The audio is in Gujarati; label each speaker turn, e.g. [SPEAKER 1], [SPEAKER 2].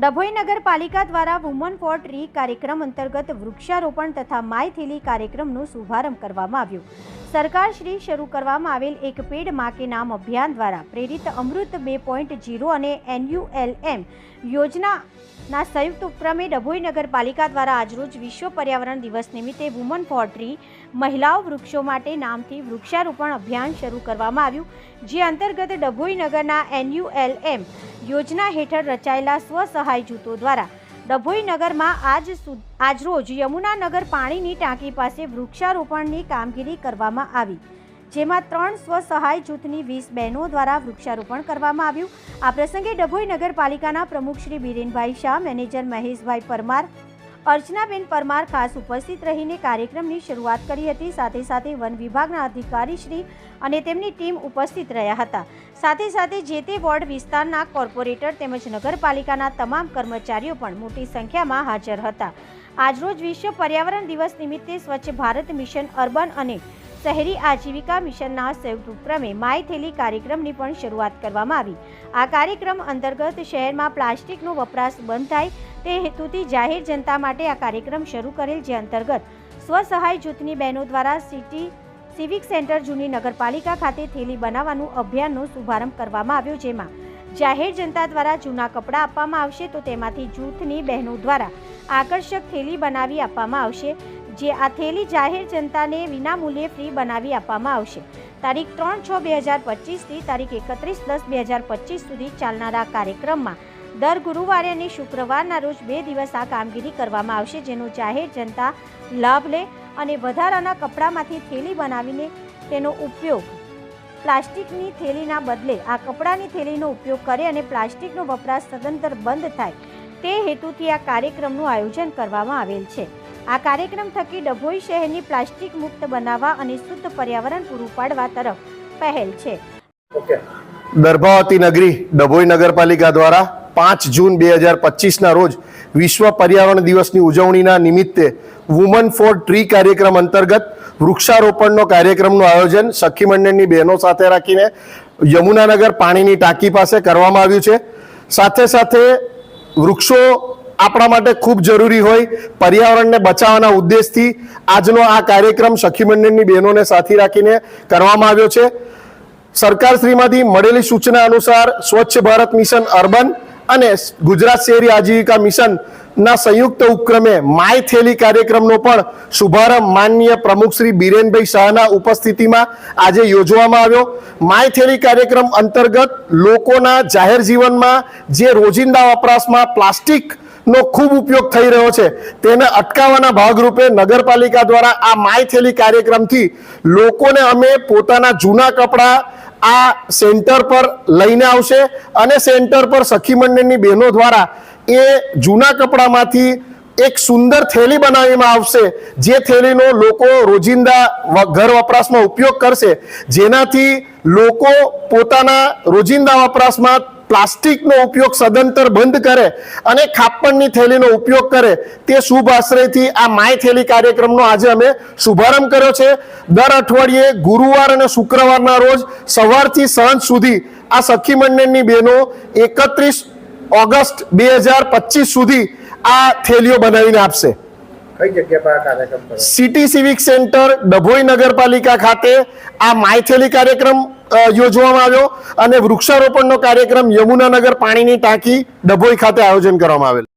[SPEAKER 1] ડભોઈ નગરપાલિકા દ્વારા વુમન ફોર ટ્રી કાર્યક્રમ અંતર્ગત વૃક્ષારોપણ તથા માય થેલી કાર્યક્રમનો શુભારંભ કરવામાં આવ્યો. સરકાર શ્રી શરૂ કરવામાં આવેલ એક પેડમાં કે નામ અભિયાન દ્વારા પ્રેરિત અમૃત બે પોઈન્ટ જીરો અને એનયુએલએમ યોજનાના સંયુક્ત ઉપક્રમે ડભોઈ નગરપાલિકા દ્વારા આજરોજ વિશ્વ પર્યાવરણ દિવસ નિમિત્તે વુમન ફોર ટ્રી મહિલાઓ વૃક્ષો માટે નામથી વૃક્ષારોપણ અભિયાન શરૂ કરવામાં આવ્યું, જે અંતર્ગત ડભોઈ નગરના એનયુએલએમ યોજના હેઠળ રચાયેલા સ્વસહાય જૂથો દ્વારા ડભોઈ નગરમાં આજ આજરોજ યમુનાનગર પાણીની ટાંકી પાસે વૃક્ષારોપણની કામગીરી કરવામાં આવી, જેમાં ત્રણ સ્વસહાય જૂથની વીસ બહેનો દ્વારા વૃક્ષારોપણ કરવામાં આવ્યું. આ પ્રસંગે ડભોઈ નગરપાલિકાના પ્રમુખ શ્રી બિરેનભાઈ શાહ, મેનેજર મહેશભાઈ પરમાર અર્ચનાબેન પરમાર ખાસ ઉપસ્થિત રહીને કાર્યક્રમની શરૂઆત કરી હતી. સાથે સાથે વન વિભાગના અધિકારી શ્રી અને તેમની ટીમ ઉપસ્થિત રહ્યા હતા. સાથે સાથે જે તે વોર્ડ વિસ્તારના કોર્પોરેટર તેમજ નગરપાલિકાના તમામ કર્મચારીઓ પણ મોટી સંખ્યામાં હાજર હતા. આજરોજ વિશ્વ પર્યાવરણ દિવસ નિમિત્તે સ્વચ્છ ભારત મિશન અર્બન અને શહેરી આજીવિકા મિશનના સંયુક્ત ઉપક્રમે માય થેલી કાર્યક્રમની પણ શરૂઆત કરવામાં આવી. આ કાર્યક્રમ અંતર્ગત શહેરમાં પ્લાસ્ટિકનો વપરાશ બંધ થાય તે હેતુથી જાહેર જનતા માટે આ કાર્યક્રમ શરૂ કરેલ જે અંતર્ગત સ્વસહાય જૂથની બહેનો દ્વારા સિટી સિવિક સેન્ટર જૂની નગરપાલિકા ખાતે થેલી બનાવવાનું અભિયાનનો શુભારંભ કરવામાં આવ્યો જેમાં જાહેર જનતા દ્વારા જૂના કપડાં આપવામાં આવશે તો તેમાંથી જૂથની બહેનો દ્વારા આકર્ષક થેલી બનાવી આપવામાં આવશે. જે આ થેલી જાહેર જનતાને વિનામૂલ્યે ફ્રી બનાવી આપવામાં આવશે. તારીખ ત્રણ છ બે હજાર પચીસથી તારીખ એકત્રીસ દસ બે હજાર પચીસ સુધી ચાલનારા કાર્યક્રમમાં દર ગુરુવારે અને શુક્રવારના રોજ બે દિવસ આ કામગીરી કરવામાં આવશે, જેનો જાહેર જનતા લાભ લે અને વધારાના કપડામાંથી થેલી બનાવીને તેનો ઉપયોગ પ્લાસ્ટિકની થેલીના બદલે આ કપડાની થેલીનો ઉપયોગ કરે અને પ્લાસ્ટિકનો વપરાશ સદંતર બંધ થાય તે હેતુથી આ કાર્યક્રમનું આયોજન કરવામાં આવેલ છે. આ કાર્યક્રમ થકી ડભોઈ શહેરની પ્લાસ્ટિક મુક્ત બનાવવા અને શુદ્ધ પર્યાવરણ પૂરું પાડવા તરફ પહેલ છે.
[SPEAKER 2] દર્ભાવતી નગરી ડભોઈ નગરપાલિકા દ્વારા પાંચ જૂન બે હજાર પચીસના રોજ વિશ્વ પર્યાવરણ દિવસની ઉજવણીના નિમિત્તે વુમન ફોર ટ્રી કાર્યક્રમ અંતર્ગત વૃક્ષારોપણનો કાર્યક્રમનું આયોજન સખી મંડળની બહેનો સાથે રાખીને યમુનાનગર પાણીની ટાંકી પાસે કરવામાં આવ્યું છે. સાથે સાથે વૃક્ષો આપણા માટે ખૂબ જરૂરી હોય. પર્યાવરણને બચાવવાના ઉદ્દેશથી આજનો આ કાર્યક્રમ સખી મંડળની બહેનોને સાથે રાખીને કરવામાં આવ્યો છે. સરકારશ્રીમાંથી મળેલી સૂચના અનુસાર સ્વચ્છ ભારત મિશન અર્બન અને ગુજરાત શહેરી આજીવિકા મિશનના સંયુક્ત ઉપક્રમે માય થેલી કાર્યક્રમનો પણ શુભારંભ માનનીય પ્રમુખ શ્રી બિરેનભાઈ શાહના ઉપસ્થિતિમાં આજે યોજવામાં આવ્યો. માય થેલી કાર્યક્રમ અંતર્ગત લોકોના જાહેર જીવનમાં જે રોજિંદા વપરાશમાં પ્લાસ્ટિક નો ખૂબ ઉપયોગ થઈ રહ્યો છે. તેને અટકાવવાના ભાગરૂપે નગરપાલિકા દ્વારા આ માય થેલી કાર્યક્રમથી લોકોને અમે પોતાના જૂના કપડાં આ સેન્ટર પર લઈને આવશે અને સેન્ટર પર સખી મંડળની બહેનો દ્વારા એ જૂના કપડામાંથી એક સુંદર થેલી બનાવવામાં આવશે. જે થેલીનો લોકો રોજિંદા ઘર વપરાશમાં ઉપયોગ કરશે. જેનાથી લોકો પોતાના રોજિંદા વપરાશમાં પ્લાસ્ટિકનો ઉપયોગ સદંતર બંધ કરે અને ખાપણની થેલીનો ઉપયોગ કરે તે શુભ આશ્રયથી આ માય થેલી કાર્યક્રમનો આજે અમે શુભારંભ કર્યો છે. દર અઠવાડિયે ગુરુવાર અને શુક્રવારના રોજ સવારથી સાંજ સુધી આ સખી મંડળની બહેનો એકત્રીસ ઓગસ્ટ બે હજાર પચીસ સુધી આ થેલીઓ બનાવીને આપશે. સિટી સિવિક સેન્ટર ડભોઈ નગરપાલિકા ખાતે આ માયથેલી કાર્યક્રમ યોજવામાં આવ્યો અને વૃક્ષારોપણનો કાર્યક્રમ યમુનાનગર પાણીની ટાંકી ડભોઈ ખાતે આયોજન કરવામાં આવેલ.